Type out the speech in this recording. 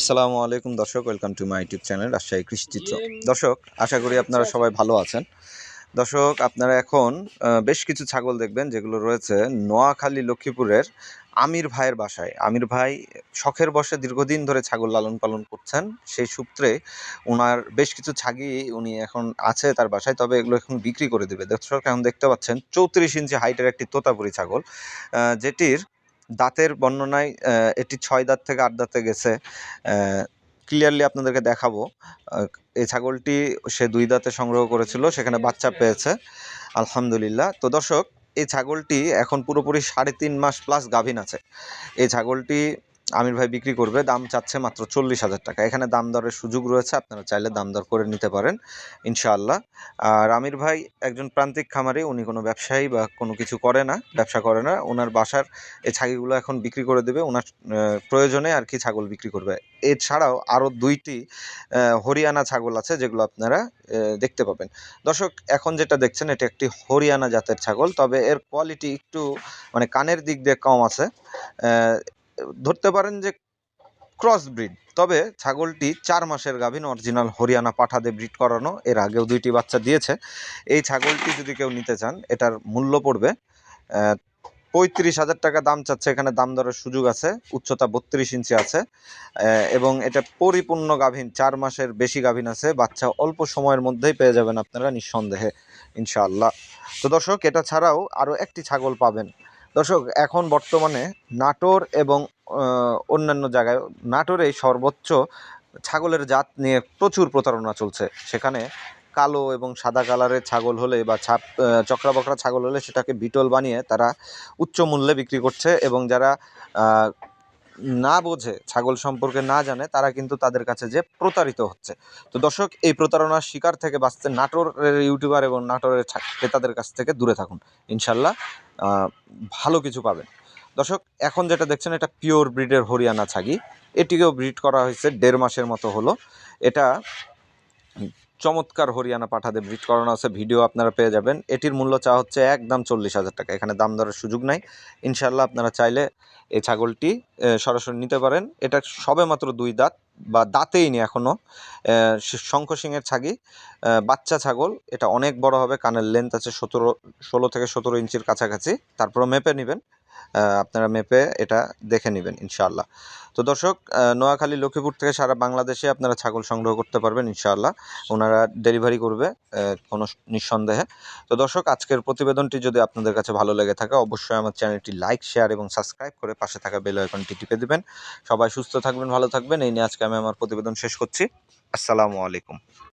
আসসালামু আলাইকুম দর্শক, welcome to my YouTube channel Rajshahi কৃষিচিত্র দর্শক, আশা করি আপনারা সবাই ভালো আছেন। দর্শক, আপনারা এখন বেশ কিছু ছাগল দেখবেন যেগুলো রয়েছে নোয়াখালী লক্ষ্মীপুরের আমির ভাইয়ের বাসায়। আমির ভাই শখের বসে দীর্ঘদিন ধরে ছাগল লালন পালন করছেন। সেই সূত্রে ওনার বেশ কিছু ছাগি উনি এখন আছে তার বাসায়, তবে এগুলো এখন বিক্রি করে দেবে। দর্শক, এখন দেখতে পাচ্ছেন চৌত্রিশ ইঞ্চি হাইটের একটি তোতাপুরি ছাগল যেটির দাঁতের বর্ণনায় এটি ছয় দাঁত থেকে আট দাঁতে গেছে। ক্লিয়ারলি আপনাদেরকে দেখাবো। এই ছাগলটি সে দুই দাঁতে সংগ্রহ করেছিল, সেখানে বাচ্চা পেয়েছে। আলহামদুলিল্লাহ। তো দর্শক, এই ছাগলটি এখন পুরোপুরি সাড়ে তিন মাস প্লাস গাভিন আছে। এই ছাগলটি আমির ভাই বিক্রি করবে, দাম চাচ্ছে মাত্র চল্লিশ হাজার টাকা। এখানে দাম দরের সুযোগ রয়েছে, আপনারা চাইলে দাম দর করে নিতে পারেন, ইনশাআল্লাহ। আর আমির ভাই একজন প্রান্তিক খামারি, উনি কোনো ব্যবসায়ী বা কোনো কিছু করে না, ব্যবসা করে না। ওনার বাসার এই ছাগলগুলো এখন বিক্রি করে দেবে ওনার প্রয়োজনে আর কি ছাগল বিক্রি করবে। এছাড়াও আরও দুইটি হরিয়ানা ছাগল আছে, যেগুলো আপনারা দেখতে পাবেন। দর্শক, এখন যেটা দেখছেন, এটা একটি হরিয়ানা জাতের ছাগল, তবে এর কোয়ালিটি একটু মানে কানের দিক দিয়ে কম আছে। ধরতে পারেন যে ক্রস ব্রিড তবে ছাগলটি চার মাসের গাভীন অরিজিনাল হরিয়ানা পাঠাতে ব্রিড করানো, এর আগেও দুইটি বাচ্চা দিয়েছে। এই ছাগলটি যদি কেউ নিতে চান, এটার মূল্য পড়বে পঁয়ত্রিশ হাজার টাকা দাম চাচ্ছে, এখানে দাম দরের সুযোগ আছে, উচ্চতা বত্রিশ ইঞ্চি আছে এবং এটা পরিপূর্ণ গাভীন, চার মাসের বেশি গাভীন আছে, বাচ্চা অল্প সময়ের মধ্যেই পেয়ে যাবেন আপনারা নিঃসন্দেহে, ইনশাআল্লাহ। তো দর্শক, এটা ছাড়াও আরও একটি ছাগল পাবেন দর্শক, এখন বর্তমানে নাটোর এবং অন্যান্য জায়গায়, নাটোরে সর্বোচ্চ ছাগলের জাত নিয়ে প্রচুর প্রতারণা চলছে। সেখানে কালো এবং সাদা কালারের ছাগল হলে বা ছাপ চক্রা চকরা বকরা ছাগল হলে সেটাকে বিটল বানিয়ে তারা উচ্চ মূল্যে বিক্রি করছে এবং যারা না বোঝে, ছাগল সম্পর্কে না জানে, তারা কিন্তু তাদের কাছে যে প্রতারিত হচ্ছে। তো দর্শক, এই প্রতারণার শিকার থেকে বাঁচতে নাটোরের ইউটিউবার এবং নাটোরের ক্রেতাদের কাছ থেকে দূরে থাকুন। ইনশাল্লাহ ভালো কিছু পাবেন। দর্শক, এখন যেটা দেখছেন, এটা পিওর ব্রিডের হরিয়ানা ছাগি। এটিকেও ব্রিড করা হয়েছে দেড় মাসের মতো হলো। এটা চমৎকার হরিয়ানা পাঠাতে ব্রিড করানো আছে। ভিডিও আপনারা পেয়ে যাবেন। এটির মূল্য চা হচ্ছে একদম চল্লিশ হাজার টাকা। এখানে দাম দরের সুযোগ নাই। ইনশাল্লাহ আপনারা চাইলে এই ছাগলটি সরাসরি নিতে পারেন। এটা সবে মাত্র দুই দাঁত বা দাঁতেই নি এখনও শঙ্খ সিংয়ের ছাগি। বাচ্চা ছাগল। এটা অনেক বড় হবে। কানের লেন্থ আছে সতেরো, ষোলো থেকে সতেরো ইঞ্চির কাছাকাছি। তারপরে মেপে নেবেন। আপনারা মেপে এটা দেখে নেবেন, ইনশাআল্লাহ। তো দর্শক নোয়াখালী, লক্ষ্মীপুর থেকে সারা বাংলাদেশে আপনারা ছাগল সংগ্রহ করতে পারবেন, ইনশাআল্লাহ। ওনারা ডেলিভারি করবে কোনো নিঃসন্দেহে। তো দর্শক, আজকের প্রতিবেদনটি যদি আপনাদের কাছে ভালো লেগে থাকে, অবশ্যই আমার চ্যানেলটি লাইক, শেয়ার এবং সাবস্ক্রাইব করে পাশে থাকা বেল আইকনটি টিপে দিবেন। সবাই সুস্থ থাকবেন, ভালো থাকবেন। এই নিয়ে আজকে আমি আমার প্রতিবেদন শেষ করছি। আসসালামু আলাইকুম।